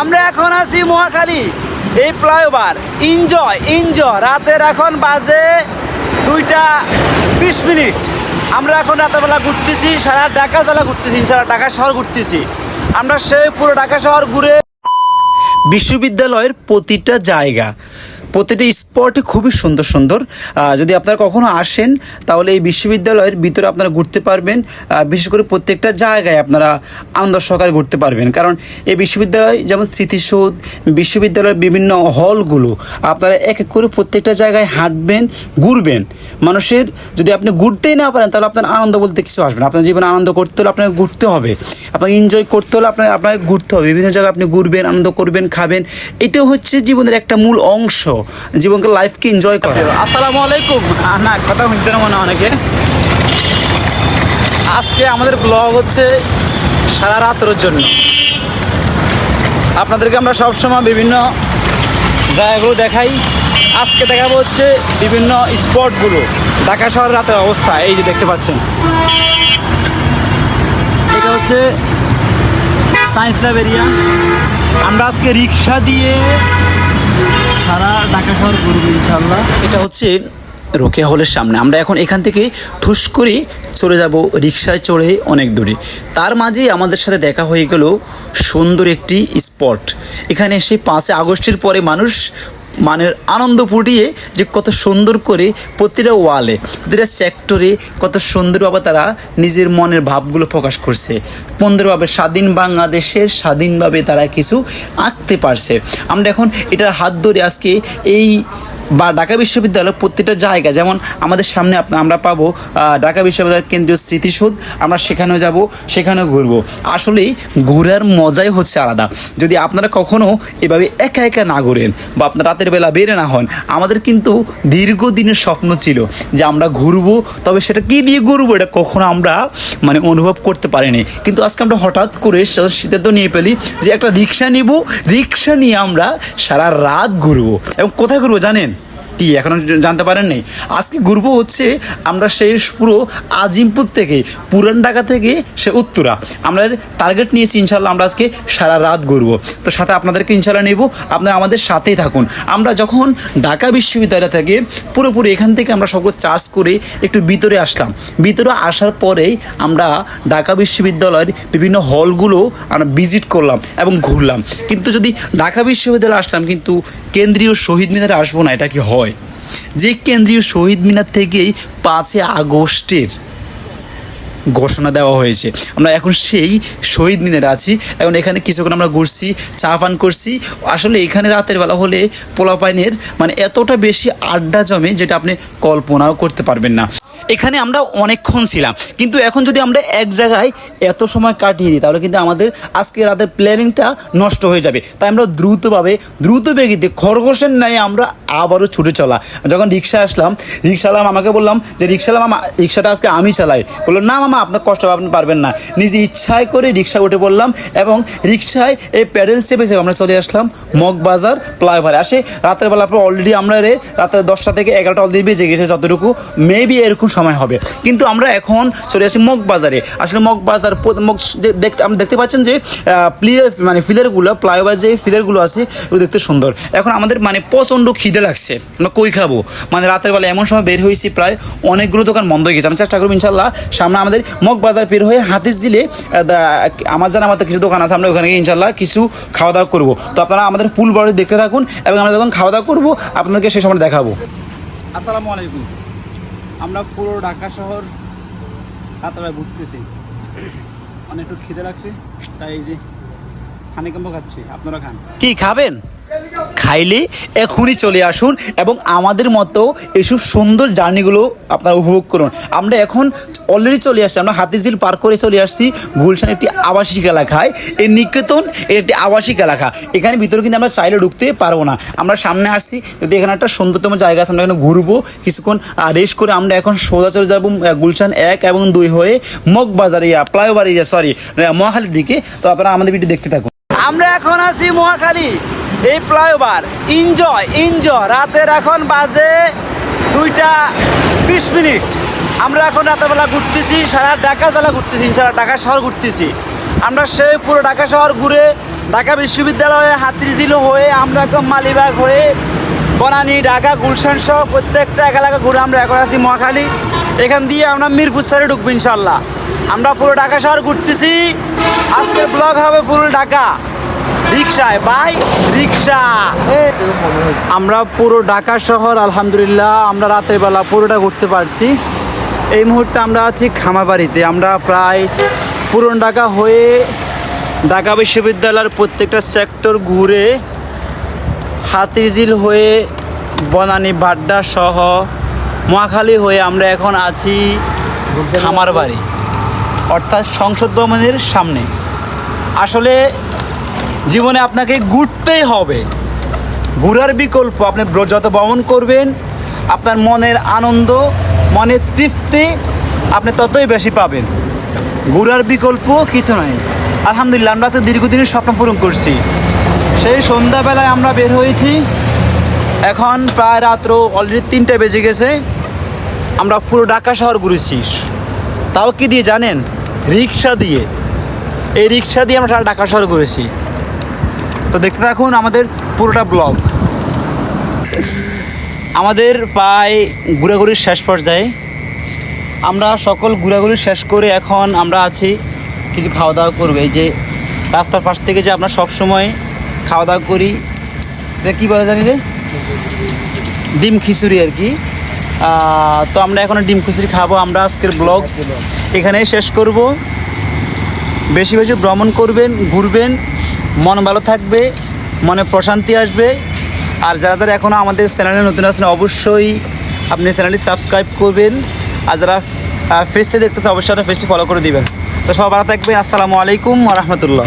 আমরা এখন আছি মহাখালী। এই ফ্লাইওভার এনজয় এনজয় রাতের এখন বাজে দুইটা বিশ মিনিট। আমরা এখন রাতেরবেলা ঘুরতেছি, সারা ঢাকা জেলা ঘুরতেছি, সারা ঢাকা শহর ঘুরতেছি। আমরা সেই পুরো ঢাকা শহর ঘুরে বিশ্ববিদ্যালয়ের প্রতিটা জায়গা প্রতিটা স্পটই খুবই সুন্দর সুন্দর। যদি আপনারা কখনো আসেন, তাহলে এই বিশ্ববিদ্যালয়ের ভিতরে আপনারা ঘুরতে পারবেন। বিশেষ করে প্রত্যেকটা জায়গায় আপনারা আনন্দ সহকারে ঘুরতে পারবেন। কারণ এই বিশ্ববিদ্যালয় যেমন স্মৃতিসৌধ, বিশ্ববিদ্যালয়ের বিভিন্ন হলগুলো আপনারা এক এক করে প্রত্যেকটা জায়গায় হাঁটবেন, ঘুরবেন। মানুষের যদি আপনি ঘুরতেই না পারেন, তাহলে আপনার আনন্দ বলতে কিছু আসবে না। আপনার জীবনে আনন্দ করতে হলে আপনাকে ঘুরতে হবে। আপনাকে এনজয় করতে হলে আপনার আপনাকে ঘুরতে হবে। বিভিন্ন জায়গায় আপনি ঘুরবেন, আনন্দ করবেন, খাবেন। এটাও হচ্ছে জীবনের একটা মূল অংশ। জীবনকে লাইফকে এনজয় করা। আসসালামু আলাইকুম। না, কথা শুনতে না মনে অনেকে। আজকে আমাদের ব্লগ হচ্ছে সারা রাতের জন্য। আপনাদেরকে আমরা সবসময় বিভিন্ন জায়গাগুলো দেখাই। আজকে দেখাবো হচ্ছে বিভিন্ন স্পটগুলো ঢাকা শহরের রাতের অবস্থা, এই যে দেখতে পাচ্ছেন। এটা হচ্ছে সায়েন্স ল্যাব এরিয়া আমরা আজকে রিক্সা দিয়ে সারা ঢাকা শহর ঘুরবো ইনশাল্লাহ এটা হচ্ছে রোকেয়া হলের সামনে। আমরা এখন এখান থেকে ঠুস করে চলে যাব রিক্সায় চড়ে অনেক দূরে। তার মাঝে আমাদের সাথে দেখা হয়ে গেল সুন্দর একটি স্পট। এখানে এসে পাঁচে আগস্টের পরে মানুষ মানের আনন্দ ফুটিয়ে যে কত সুন্দর করে প্রতিটা ওয়ালে, প্রতিটা সেক্টরে কত সুন্দরভাবে তারা নিজের মনের ভাবগুলো প্রকাশ করছে। সুন্দরভাবে স্বাধীন বাংলাদেশের স্বাধীনভাবে তারা কিছু আঁকতে পারছে। আমরা এখন এটার হাত ধরে আজকে এই বা ঢাকা বিশ্ববিদ্যালয়ের প্রত্যেকটা জায়গা, যেমন আমাদের সামনে আমরা পাবো ঢাকা বিশ্ববিদ্যালয়ের কেন্দ্রীয় স্মৃতিসৌধ, আমরা সেখানেও যাব, সেখানেও ঘুরবো। আসলেই ঘোরার মজাই হচ্ছে আলাদা। যদি আপনারা কখনো এভাবে একা একা না ঘোরেন বা আপনার রাতের বেলা বেরে না হন, আমাদের কিন্তু দীর্ঘদিনের স্বপ্ন ছিল যে আমরা ঘুরবো, তবে সেটা কী দিয়ে ঘুরবো এটা কখনো আমরা মানে অনুভব করতে পারিনি। কিন্তু আজকে আমরা হঠাৎ করে সিদ্ধান্ত নিয়ে ফেলি যে একটা রিক্সা নিব, রিক্সা নিয়ে আমরা সারা রাত ঘুরবো। এবং কোথায় ঘুরবো জানেন? কি এখনও জানতে পারেননি। আজকে ঘুরবো হচ্ছে আমরা সেই পুরো আজিমপুর থেকে, পুরান ঢাকা থেকে সে উত্তরা। আমরা টার্গেট নিয়েছি ইনশাল্লাহ আমরা আজকে সারা রাত ঘুরবো। তো সাথে আপনাদেরকে ইনশাল্লাহ নেব, আপনারা আমাদের সাথেই থাকুন। আমরা যখন ঢাকা বিশ্ববিদ্যালয় থেকে পুরোপুরি এখান থেকে আমরা সকল চার্জ করে একটু ভিতরে আসলাম। ভিতরে আসার পরেই আমরা ঢাকা বিশ্ববিদ্যালয়ের বিভিন্ন হলগুলো আমরা ভিজিট করলাম এবং ঘুরলাম। কিন্তু যদি ঢাকা বিশ্ববিদ্যালয়ে আসলাম, কিন্তু কেন্দ্রীয় শহীদ মিনারে আসব না, এটা কি হয়? যে কেন্দ্রীয় শহীদ মিনার থেকেই পাঁচই আগস্টের ঘোষণা দেওয়া হয়েছে। আমরা এখন সেই শহীদ মিনারে আছি। এখন এখানে কিছুক্ষণ আমরা ঘুরছি, চা পান করছি। আসলে এখানে রাতের বেলা হলে পোলাপাইনের মানে এতটা বেশি আড্ডা জমে যেটা আপনি কল্পনাও করতে পারবেন না। এখানে আমরা অনেকক্ষণ ছিলাম। কিন্তু এখন যদি আমরা এক জায়গায় এত সময় কাটিয়ে দিই, তাহলে কিন্তু আমাদের আজকে রাতের প্ল্যানিংটা নষ্ট হয়ে যাবে। তাই আমরা দ্রুতভাবে, দ্রুত বেগিতে খরগোশের ন্যায় আমরা আবারও ছুটে চলা। যখন রিক্সা আসলাম রিক্সালাম আমাকে বললাম যে রিক্সালাম মামা রিক্সাটা আজকে আমি চালাই। বলল, না মামা, আপনার কষ্ট আপনি পারবেন না। নিজে ইচ্ছায় করে রিক্সা উঠে পড়লাম এবং রিক্সায় এই প্যাডেল চেপে চেপে আমরা চলে আসলাম মগবাজার ফ্লাইওভারে। আসে রাতের বেলা আপনার অলরেডি আমরা রে রাতের দশটা থেকে এগারোটা অলরেডি বেজে গেছে যতটুকু। মেবি এরকম সময় হবে। কিন্তু আমরা এখন চলে আসি মগবাজারে। আসলে মগবাজার মগ যে- দেখতে আপনি দেখতে পাচ্ছেন যে প্লিয়ার মানে ফিলারগুলো ফ্লাইওভার যে ফিলারগুলো আছে ওগুলো দেখতে সুন্দর। এখন আমাদের মানে প্রচণ্ড খিদে লাগছে। আমরা কই খাব? মানে রাতের বেলা এমন সময় বের হয়েছি প্রায় অনেকগুলো দোকান বন্ধ হয়ে গেছে। আমি চেষ্টা করব ইনশাল্লাহ সামনে আমাদের মগ বাজার বের হয়ে হাতিস দিলে আমার জানা আমাদের কিছু দোকান আছে আমরা ওখানে গিয়ে ইনশাল্লাহ কিছু খাওয়া দাওয়া করব। তো আপনারা আমাদের পুল বাড়ি দেখতে থাকুন এবং আমরা যখন খাওয়া দাওয়া করব আপনাদেরকে সে সময় দেখাবো। আসসালামু আলাইকুম। আমরা পুরো ঢাকা শহর রাতবেলা ঘুরতেছি। অনেক একটু খিদে লাগছে তাই এই যে হানিকম্ব খাচ্ছি। আপনারা খান। কি খাবেন? খাইলে এখনই চলে আসুন এবং আমাদের মতো এসব সুন্দর জার্নিগুলো আপনারা উপভোগ করুন। আমরা এখন অলরেডি চলে আসছি, আমরা হাতিঝিল পার করে চলে আসছি, গুলশান একটি আবাসিক এলাকায়। এই নিকেতন, এর একটি আবাসিক এলাকা। এখানে ভিতরে কিন্তু আমরা চাইলে ঢুকতে পারব না। আমরা সামনে আসছি, যদি এখানে একটা সুন্দরতম জায়গা আছে, আমরা এখানে ঘুরবো, কিছুক্ষণ রেস্ট করে আমরা এখন সোজা চলে যাব গুলশান এক এবং দুই হয়ে মগ মগবাজার ইয়া ফ্লাইওভার ইয়া সরি মহাখালীর দিকে। তো আপনারা আমাদের ভিডিও দেখতে থাকুন। আমরা এখন আছি মহাখালী। এই ফ্লাইওভার এনজয় এনজয় রাতের এখন বাজে দুইটা বিশ মিনিট। আমরা এখন রাতেরবেলা ঘুরতেছি, সারা ঢাকা জেলা ঘুরতেছি সারা ঢাকা শহর ঘুরতেছি। আমরা সে পুরো ঢাকা শহর ঘুরে ঢাকা বিশ্ববিদ্যালয়ে হাতিরঝিল হয়ে আমরা একদম মালিবাগ হয়ে বনানী, ঢাকা, গুলশান সহ প্রত্যেকটা এলাকা ঘুরে আমরা এখন আছি মহাখালী। এখান দিয়ে আমরা মিরপুর স্যারে ঢুকবো ইনশাল্লাহ। আমরা পুরো ঢাকা শহর ঘুরতেছি। আজকের ব্লগ হবে পুরো ঢাকা। রিক্সায় বাই রিক্সা আমরা পুরো ঢাকা শহর, আলহামদুলিল্লাহ, আমরা রাতের বেলা পুরোটা ঘুরতে পারছি। এই মুহূর্তে আমরা আছি খামাবাড়িতে আমরা প্রায় পুরন ঢাকা হয়ে ঢাকা বিশ্ববিদ্যালয়ের প্রত্যেকটা সেক্টর ঘুরে হাতিঝিল হয়ে বনানী বাড্ডা সহ মহাখালী হয়ে আমরা এখন আছি খামার বাড়ি অর্থাৎ সংসদ ভবনের সামনে। আসলে জীবনে আপনাকে ঘুরতেই হবে। ঘোরার বিকল্প আপনি যত ভ্রমণ করবেন, আপনার মনের আনন্দ, মনের তৃপ্তি আপনি ততই বেশি পাবেন। ঘোরার বিকল্প কিছু নাই। আলহামদুলিল্লাহ, আমরা আজকে দীর্ঘদিনের স্বপ্ন পূরণ করছি। সেই সন্ধ্যাবেলায় আমরা বের হয়েছি। এখন প্রায় রাত্র অলরেডি তিনটে বেজে গেছে। আমরা পুরো ঢাকা শহর ঘুরেছি। তাও কি দিয়ে জানেন? রিক্সা দিয়ে। এই রিক্সা দিয়ে আমরা সারা ঢাকা শহর ঘুরেছি। তো দেখতে থাকুন আমাদের পুরোটা ব্লগ। আমাদের প্রায় ঘোরাঘুরির শেষ পর্যায়ে। আমরা সকল ঘোরাঘুরি শেষ করে এখন আমরা আছি কিছু খাওয়া দাওয়া করব। এই যে রাস্তার পাশ থেকে যে আমরা সবসময় খাওয়া দাওয়া করি, এটা কী বলে জানি রে? ডিম খিচুড়ি আর কি। তো আমরা এখন ডিম খিচুড়ি খাব। আমরা আজকের ব্লগ এখানেই শেষ করব। বেশি বেশি ভ্রমণ করবেন, ঘুরবেন। মন ভালো থাকবে, মনে প্রশান্তি আসবে। আর যারা যারা এখনও আমাদের চ্যানেলে নতুন আছেন, অবশ্যই আপনি চ্যানেলটি সাবস্ক্রাইব করবেন। আর যারা ফেসে দেখতে অবশ্যই ফেসটি ফলো করে দিবেন। তো সব ভালো থাকবে আসসালামু আলাইকুম রহমতুল্লাহ।